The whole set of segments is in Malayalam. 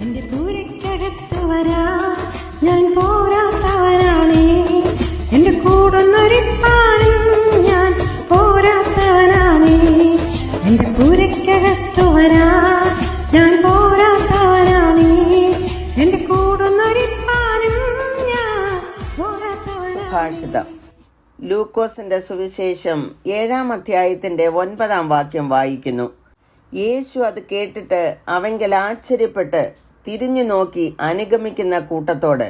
എന്റെ പൂരക്കകത്ത് വരാ. ഞാൻ പോരാത്തവനാണേ. എന്റെ കൂടൊന്നൊരിപ്പാനും ഞാൻ പോരാത്തവനാണേ. എന്റെ പൂരക്കകത്ത് വരാ. ഞാൻ പോരാത്തവനാണേ. എന്റെ കൂടൊന്നൊരിപ്പാനും ഞാൻ സുഭാഷിതം. ലൂക്കോസിന്റെ സുവിശേഷം ഏഴാം അധ്യായത്തിന്റെ ഒൻപതാം വാക്യം വായിക്കുന്നു. യേശു അത് കേട്ടിട്ട് അവങ്കൽ ആശ്ചര്യപ്പെട്ട് തിരിഞ്ഞു നോക്കി അനുഗമിക്കുന്ന കൂട്ടത്തോട്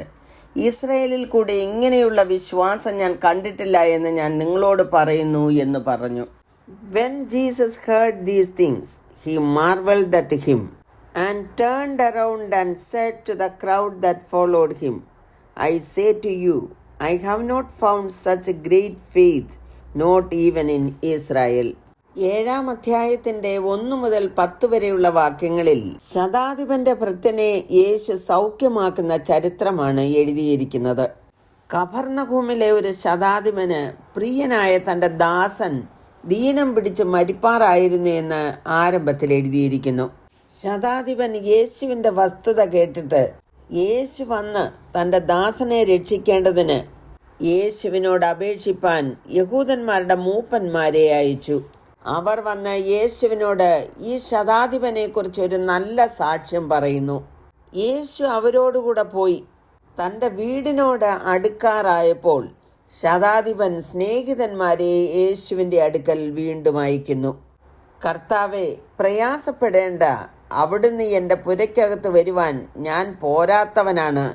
ഇസ്രയേലിൽ കൂടി ഇങ്ങനെയുള്ള വിശ്വാസം ഞാൻ കണ്ടിട്ടില്ല എന്ന് ഞാൻ നിങ്ങളോട് പറയുന്നു എന്ന് പറഞ്ഞു when Jesus heard these things he marvel at him and turned around and said to the crowd that followed him I say to you I have not found such great faith not even in Israel. ഏഴാം അധ്യായത്തിന്റെ ഒന്നു മുതൽ പത്ത് വരെയുള്ള വാക്യങ്ങളിൽ ശതാധിപന്റെ ഭൃത്യനെ യേശു സൗഖ്യമാക്കുന്ന ചരിത്രമാണ് എഴുതിയിരിക്കുന്നത്. കഭർണഭൂമിലെ ഒരു ശതാധിപന് പ്രിയനായ തന്റെ ദാസൻ ദീനം പിടിച്ച് മരിപ്പാറായിരുന്നു എന്ന് ആരംഭത്തിൽ എഴുതിയിരിക്കുന്നു. ശതാധിപൻ യേശുവിന്റെ വസ്തുത കേട്ടിട്ട് യേശു വന്ന് തന്റെ ദാസനെ രക്ഷിക്കേണ്ടതിന് യേശുവിനോട് അപേക്ഷിപ്പാൻ യഹൂദന്മാരുടെ മൂപ്പന്മാരെ അയച്ചു. അവർ വന്ന് യേശുവിനോട് ഈ ശതാധിപനെ കുറിച്ച് ഒരു നല്ല സാക്ഷ്യം പറയുന്നു. യേശു അവരോടുകൂടെ പോയി തന്റെ വീടിനോട് അടുക്കാറായപ്പോൾ ശതാധിപൻ സ്നേഹിതന്മാരെ യേശുവിന്റെ അടുക്കൽ വീണ്ടും അയക്കുന്നു. കർത്താവെ പ്രയാസപ്പെടേണ്ട. അവിടുന്ന് എന്റെ പുരയ്ക്കകത്ത് വരുവാൻ ഞാൻ പോരാത്തവനാണ്.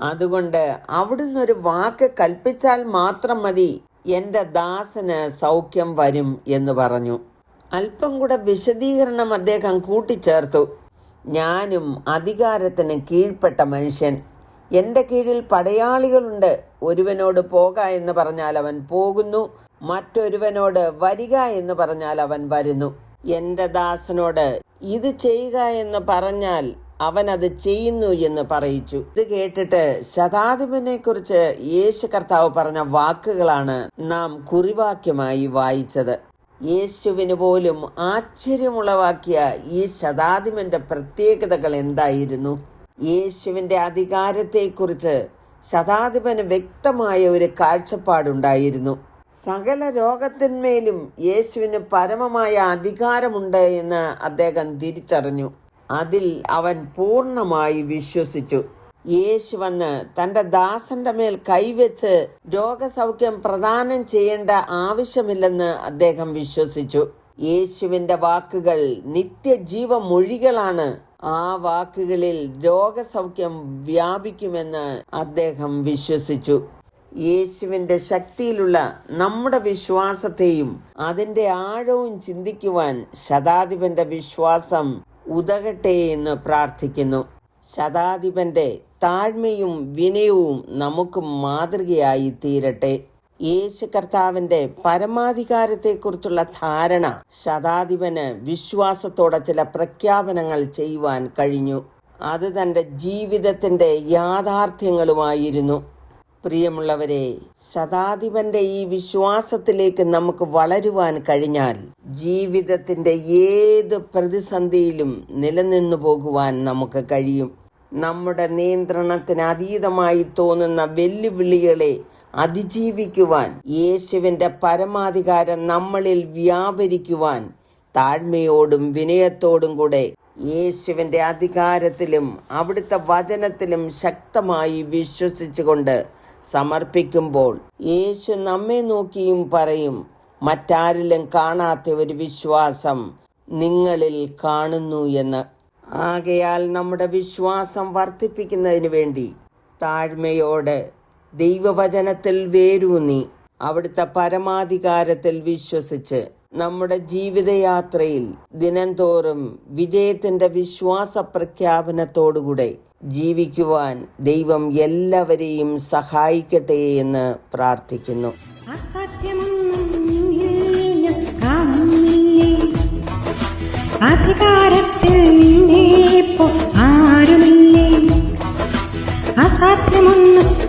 അതുകൊണ്ട് അവിടുന്ന് ഒരു വാക്ക് കൽപ്പിച്ചാൽ മാത്രം മതി. എന്റെ ദാസന് സൗഖ്യം വരും എന്ന് പറഞ്ഞു. അല്പം കൂടെ വിശദീകരണം അദ്ദേഹം കൂട്ടിച്ചേർത്തു. ഞാനും അധികാരത്തിന് കീഴ്പ്പെട്ട മനുഷ്യൻ. എന്റെ കീഴിൽ പടയാളികളുണ്ട്. ഒരുവനോട് പോക എന്ന് പറഞ്ഞാൽ അവൻ പോകുന്നു. മറ്റൊരുവനോട് വരിക എന്ന് പറഞ്ഞാൽ അവൻ വരുന്നു. എന്റെ ദാസനോട് ഇത് ചെയ്യുക എന്ന് പറഞ്ഞാൽ അവൻ അത് ചെയ്യുന്നു എന്ന് പറയിച്ചു. ഇത് കേട്ടിട്ട് ശതാധിപനെ കുറിച്ച് യേശു കർത്താവ് പറഞ്ഞ വാക്കുകളാണ് നാം കുറിവാക്യമായി വായിച്ചത്. യേശുവിന് പോലും ആശ്ചര്യമുളവാക്കിയ ഈ ശതാധിപന്റെ പ്രത്യേകതകൾ എന്തായിരുന്നു? യേശുവിന്റെ അധികാരത്തെക്കുറിച്ച് ശതാധിപന് വ്യക്തമായ ഒരു കാഴ്ചപ്പാടുണ്ടായിരുന്നു. സകല രോഗത്തിന്മേലും യേശുവിന് പരമമായ അധികാരമുണ്ട് എന്ന് അദ്ദേഹം തിരിച്ചറിഞ്ഞു. അതിൽ അവൻ പൂർണമായി വിശ്വസിച്ചു. യേശു വന്ന് തന്റെ ദാസന്റെ മേൽ കൈവച്ച് രോഗസൗഖ്യം പ്രദാനം ചെയ്യേണ്ട ആവശ്യമില്ലെന്ന് അദ്ദേഹം വിശ്വസിച്ചു. യേശുവിന്റെ വാക്കുകൾ നിത്യജീവ മൊഴികളാണ്. ആ വാക്കുകളിൽ രോഗസൗഖ്യം വ്യാപിക്കുമെന്ന് അദ്ദേഹം വിശ്വസിച്ചു. യേശുവിന്റെ ശക്തിയിലുള്ള നമ്മുടെ വിശ്വാസത്തെയും അതിന്റെ ആഴവും ചിന്തിക്കുവാൻ ശതാധിപന്റെ വിശ്വാസം ഉതകട്ടെ എന്ന് പ്രാർത്ഥിക്കുന്നു. ശതാധിപന്റെ താഴ്മയും വിനയവും നമുക്ക് മാതൃകയായി തീരട്ടെ. യേശു കർത്താവിന്റെ പരമാധികാരത്തെക്കുറിച്ചുള്ള ധാരണ ശതാധിപന് വിശ്വാസത്തോടെ ചില പ്രഖ്യാപനങ്ങൾ ചെയ്യുവാൻ കഴിഞ്ഞു. അത് തന്റെ ജീവിതത്തിന്റെ യാഥാർത്ഥ്യങ്ങളുമായിരുന്നു. പ്രിയമുള്ളവരെ ശതാധിപന്റെ ഈ വിശ്വാസത്തിലേക്ക് നമുക്ക് വളരുവാൻ കഴിഞ്ഞാൽ ജീവിതത്തിന്റെ ഏത് പ്രതിസന്ധിയിലും നിലനിന്നു പോകുവാൻ നമുക്ക് കഴിയും. നമ്മുടെ നിയന്ത്രണത്തിന് അതീതമായി തോന്നുന്ന വെല്ലുവിളികളെ അതിജീവിക്കുവാൻ യേശുവിന്റെ പരമാധികാരം നമ്മളിൽ വ്യാപരിക്കുവാൻ താഴ്മയോടും വിനയത്തോടും കൂടെ യേശുവിന്റെ അധികാരത്തിലും അവിടുത്തെ വചനത്തിലും ശക്തമായി വിശ്വസിച്ചുകൊണ്ട് സമർപ്പിക്കുമ്പോൾ യേശു നമ്മെ നോക്കിയും പറയും മറ്റാരിലും കാണാത്ത ഒരു വിശ്വാസം നിങ്ങളിൽ കാണുന്നു എന്ന്. ആകയാൽ നമ്മുടെ വിശ്വാസം വർദ്ധിപ്പിക്കുന്നതിന് വേണ്ടി താഴ്മയോടെ ദൈവവചനത്തിൽ വേരൂന്നി അവിടുത്തെ പരമാധികാരത്തിൽ വിശ്വസിച്ച് നമ്മുടെ ജീവിതയാത്രയിൽ ദിനംതോറും വിജയത്തിന്റെ വിശ്വാസ പ്രഖ്യാപനത്തോടുകൂടെ ജീവിക്കുവാൻ ദൈവം എല്ലാവരെയും സഹായിക്കട്ടെ എന്ന് പ്രാർത്ഥിക്കുന്നു. അധികാരത്തിൽ ആരുമില്ലേ? അസാധ്യമൊന്നും